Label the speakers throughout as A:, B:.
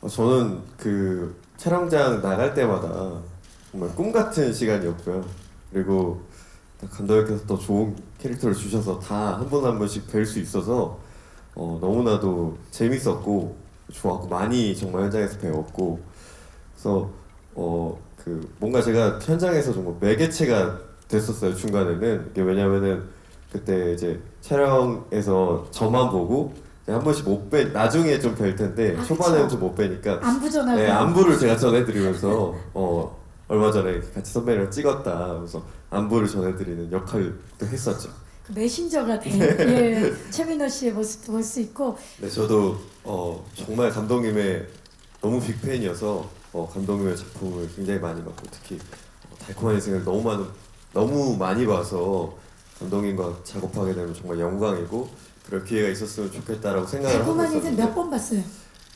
A: 어, 저는 그 촬영장 나갈 때마다 정말 꿈 같은 시간이었고요. 그리고 감독님께서 또 좋은 캐릭터를 주셔서 다 한 분 한 분씩 뵐 수 있어서 어, 너무나도 재밌었고 좋았고 많이 정말 현장에서 배웠고 그래서 어 그 뭔가 제가 현장에서 정말 매개체가 됐었어요 중간에는 왜냐면은 그때 이제 촬영에서 저만 보고 한 번씩 못 빼, 나중에 좀 뵐 텐데
B: 아,
A: 초반에는
B: 그쵸.
A: 좀못 빼니까
B: 안부 전화가
A: 네, 안부를 제가 전해드리면서 어 얼마 전에 같이 선배랑 찍었다 그래서 안부를 전해드리는 역할도 했었죠.
B: 그 메신저가 된 예, 최민호 씨의 모습도 볼 수 있고
A: 네, 저도 어 정말 감독님의 너무 빅팬이어서 어, 감독님의 작품을 굉장히 많이 봤고 특히 어, 달콤한 인생을 너무 많은 너무 많이 봐서 감독님과 작업하게 되면 정말 영광이고 그럴 기회가 있었으면 좋겠다라고 생각을 하고
B: 달콤한 인생
A: 있었는데
B: 몇번 봤어요?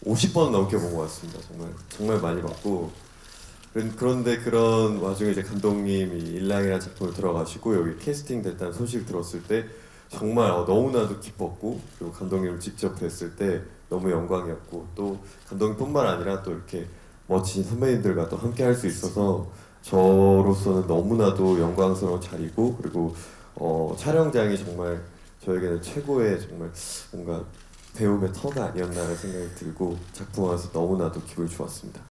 A: 50번 넘게 본 것 같습니다. 정말 정말 많이 봤고 그런- 그런데 그런 와중에 이제 감독님이 일랑이라는 작품을 들어가시고 여기 캐스팅 됐다는 소식을 들었을 때 정말 어, 너무나도 기뻤고 그리고 감독님을 직접 뵀을 때 너무 영광이었고 또 감독님뿐만 아니라 또 이렇게 멋진 선배님들과 또 함께 할 수 있어서 저로서는 너무나도 영광스러운 자리고 그리고 어, 촬영장이 정말 저에게는 최고의 정말 뭔가 배움의 터가 아니었나라는 생각이 들고 작품 와서 너무나도 기분이 좋았습니다.